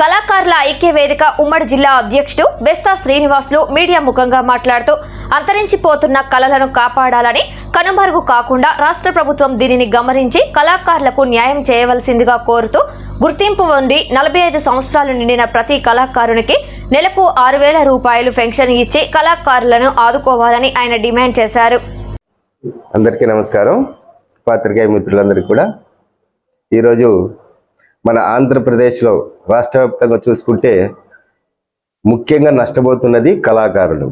కళాకారుల ఐక్య వేదిక ఉమ్మడి జిల్లా అధ్యక్షుడు బెస్తా శ్రీనివాసులు మీడియా ముఖంగా మాట్లాడుతూ అంతరించిపోతున్న కళలను కాపాడాలని కనుమరుగు కాకుండా రాష్ట్ర ప్రభుత్వం దీనిని గమనించి కళాకారులకు న్యాయం చేయవలసిందిగా కోరుతూ గుర్తింపు ఉండి నలభై ఐదు సంవత్సరాలు నిండిన ప్రతి కళాకారునికి నెలకు ఆరు వేల రూపాయలు పెన్షన్ ఇచ్చి కళాకారులను ఆదుకోవాలని ఆయన డిమాండ్ చేశారు. అందరికీ నమస్కారం. పాత్రికేయ మిత్రులందరికీ కూడా. ఈరోజు మన ఆంధ్రప్రదేశ్లో రాష్ట్ర వ్యాప్తంగా చూసుకుంటే ముఖ్యంగా నష్టపోతున్నది కళాకారులు.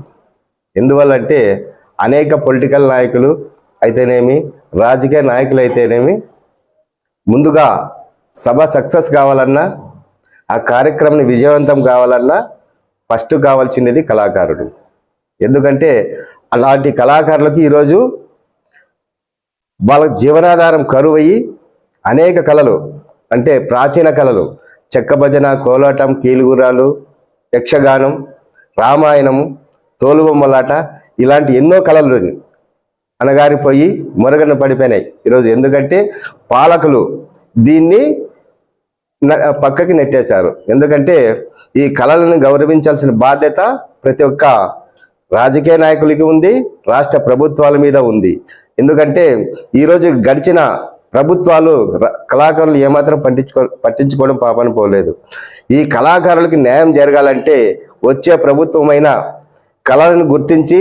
ఎందువల్లంటే అనేక పొలిటికల్ నాయకులు అయితేనేమి రాజకీయ నాయకులు అయితేనేమి ముందుగా సభ సక్సెస్ కావాలన్నా ఆ కార్యక్రమం విజయవంతం కావాలన్నా ఫస్ట్ కావాల్సినది కళాకారుడు ఎందుకంటే అలాంటి కళాకారులకు ఈరోజు వాళ్ళ జీవనాధారం కరువయ్యి అనేక కళలు అంటే ప్రాచీన కళలు చెక్క భజన కోలాటం కీలుగురాలు యక్షగానం రామాయణము తోలుబొమ్మలాట ఇలాంటి ఎన్నో కళలు అనగారిపోయి మొరగన పడిపోయినాయి. ఈరోజు ఎందుకంటే పాలకులు దీన్ని పక్కకి నెట్టేశారు. ఎందుకంటే ఈ కళలను గౌరవించాల్సిన బాధ్యత ప్రతి ఒక్క రాజకీయ నాయకులకి ఉంది రాష్ట్ర ప్రభుత్వాల మీద ఉంది. ఎందుకంటే ఈరోజు గడిచిన ప్రభుత్వాలు కళాకారులు ఏమాత్రం పట్టించుకో పట్టించుకోవడం పాపని పోలేదు. ఈ కళాకారులకి న్యాయం జరగాలంటే వచ్చే ప్రభుత్వమైన కళలను గుర్తించి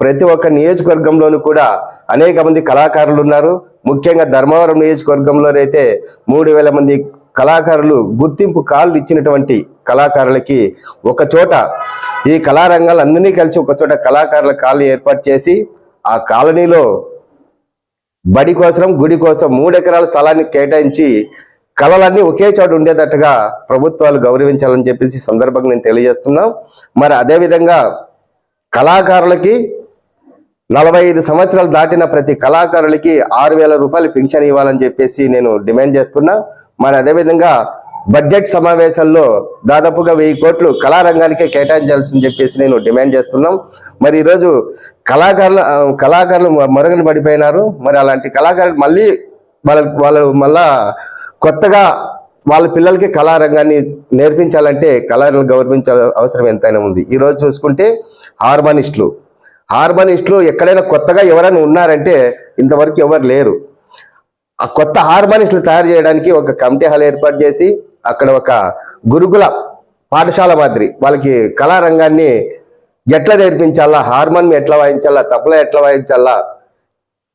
ప్రతి ఒక్క నియోజకవర్గంలోనూ కూడా అనేక మంది కళాకారులు ఉన్నారు. ముఖ్యంగా ధర్మవరం నియోజకవర్గంలోనైతే మూడు వేల మంది కళాకారులు గుర్తింపు కాళ్ళు ఇచ్చినటువంటి కళాకారులకి ఒక చోట ఈ కళారంగాలు అందరినీ కలిసి ఒక చోట కళాకారుల కాలనీ ఏర్పాటు చేసి ఆ కాలనీలో బడి కోసం గుడి కోసం మూడు ఎకరాల స్థలాన్ని కేటాయించి కళలన్నీ ఒకే చోటు ఉండేటట్టుగా ప్రభుత్వాలు గౌరవించాలని చెప్పేసి సందర్భంగా నేను తెలియజేస్తున్నాం. మరి అదేవిధంగా కళాకారులకి నలభై ఐదు సంవత్సరాలు దాటిన ప్రతి కళాకారులకి ఆరు వేల రూపాయలు పింఛన్ ఇవ్వాలని చెప్పేసి నేను డిమాండ్ చేస్తున్నా. మరి అదేవిధంగా బడ్జెట్ సమావేశాల్లో దాదాపుగా వెయ్యి కోట్లు కళారంగానికే కేటాయించాల్సిందని చెప్పేసి నేను డిమాండ్ చేస్తున్నాం. మరి ఈరోజు కళాకారులు కళాకారులు మరుగున పడిపోయినారు. మరి అలాంటి కళాకారులు మళ్ళీ వాళ్ళ వాళ్ళు మళ్ళా కొత్తగా వాళ్ళ పిల్లలకి కళారంగాన్ని నేర్పించాలంటే కళలను గౌరవించాల అవసరం ఎంతైనా ఉంది. ఈరోజు చూసుకుంటే హార్మోనిస్టులు. హార్మోనిస్టులు ఎక్కడైనా కొత్తగా ఎవరైనా ఉన్నారంటే ఇంతవరకు ఎవరు లేరు. ఆ కొత్త హార్మోనిస్టులు తయారు చేయడానికి ఒక కమిటీ హాల్ ఏర్పాటు చేసి అక్కడ ఒక గురుకుల పాఠశాల మాదిరి. వాళ్ళకి కళారంగాన్ని ఎట్లా నేర్పించాలా హార్మోనియం ఎట్లా వాయించాలా తబలా ఎట్లా వాయించాలా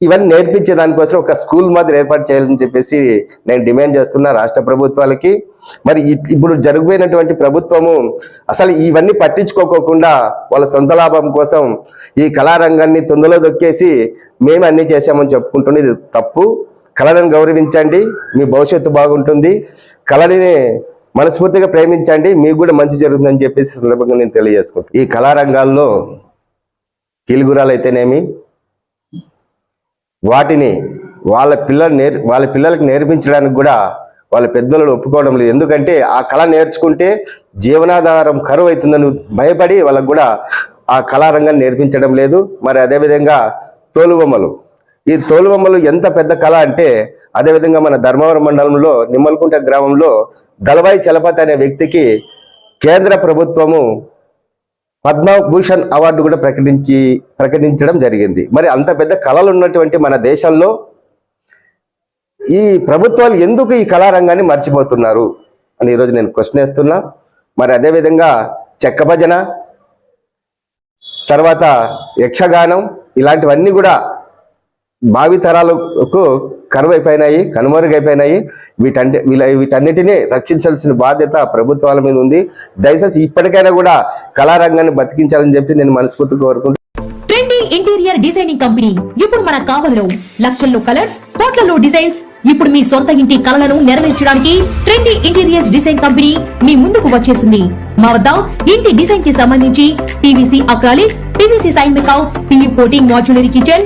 ఇవన్నీ నేర్పించే దానికోసం ఒక స్కూల్ మాదిరి ఏర్పాటు చేయాలని చెప్పేసి నేను డిమాండ్ చేస్తున్నా రాష్ట్ర ప్రభుత్వాలకి. మరి ఇప్పుడు జరిగిపోయినటువంటి ప్రభుత్వము అసలు ఇవన్నీ పట్టించుకోకోకుండా వాళ్ళ సొంత లాభం కోసం ఈ కళారంగాన్ని తొందరలో దొక్కేసి మేము అన్నీ చేశామని చెప్పుకుంటున్నది తప్పు. కళలను గౌరవించండి మీ భవిష్యత్తు బాగుంటుంది. కళని మనస్ఫూర్తిగా ప్రేమించండి మీకు కూడా మంచి జరుగుతుందని చెప్పేసి సందర్భంగా నేను తెలియజేసుకుంటాను ఈ కళారంగాల్లో కీలుగురాలు అయితేనేమి వాటిని వాళ్ళ పిల్లలు నేర్ వాళ్ళ పిల్లలకి నేర్పించడానికి కూడా వాళ్ళ పెద్దలు ఒప్పుకోవడం లేదు. ఎందుకంటే ఆ కళ నేర్చుకుంటే జీవనాధారం కరువు అవుతుందని భయపడి వాళ్ళకు కూడా ఆ కళారంగాన్ని నేర్పించడం లేదు. మరి అదేవిధంగా తోలుబొమ్మలు. ఈ తోలుబొమ్మలు ఎంత పెద్ద కళ అంటే అదేవిధంగా మన ధర్మవరం మండలంలో నిమ్మలకుంట గ్రామంలో దళవాయి చలపతి అనే వ్యక్తికి కేంద్ర ప్రభుత్వము పద్మభూషణ్ అవార్డు కూడా ప్రకటించి ప్రకటించడం జరిగింది. మరి అంత పెద్ద కళలు ఉన్నటువంటి మన దేశంలో ఈ ప్రభుత్వాలు ఎందుకు ఈ కళారంగాన్ని మర్చిపోతున్నారు అని ఈరోజు నేను క్వశ్చన్ వేస్తున్నా. మరి అదేవిధంగా చెక్క భజన తర్వాత యక్షగానం ఇలాంటివన్నీ కూడా భావితరాలకు కరువైపోయినాయి కనుమరుగైపోయినాయి. వీటంటే వీళ్ళ వీటన్నిటినీ రక్షించాల్సిన బాధ్యత ప్రభుత్వాల మీద ఉంది. దయచేసి ఇప్పటికైనా కూడా కళారంగాన్ని బతికించాలని చెప్పి నేను మనస్ఫూర్తిగా కోరుకుంటున్నాను ఇంటీరియర్ డిజైనింగ్ కంపెనీ. ఇప్పుడు మన కావలిలో లక్షల్లో కలర్స్ కోట్లలో డిజైన్స్. ఇప్పుడు మీ సొంత ఇంటి కలలను నెరవేర్చడానికి ట్రెండీ ఇంటీరియర్స్ డిజైన్ కంపెనీ మీ ముందుకు వచ్చేసింది. మా వద్ద ఇంటి డిజైన్కి సంబంధించి PVC acrylic PVC sign makeout PU coating modular kitchen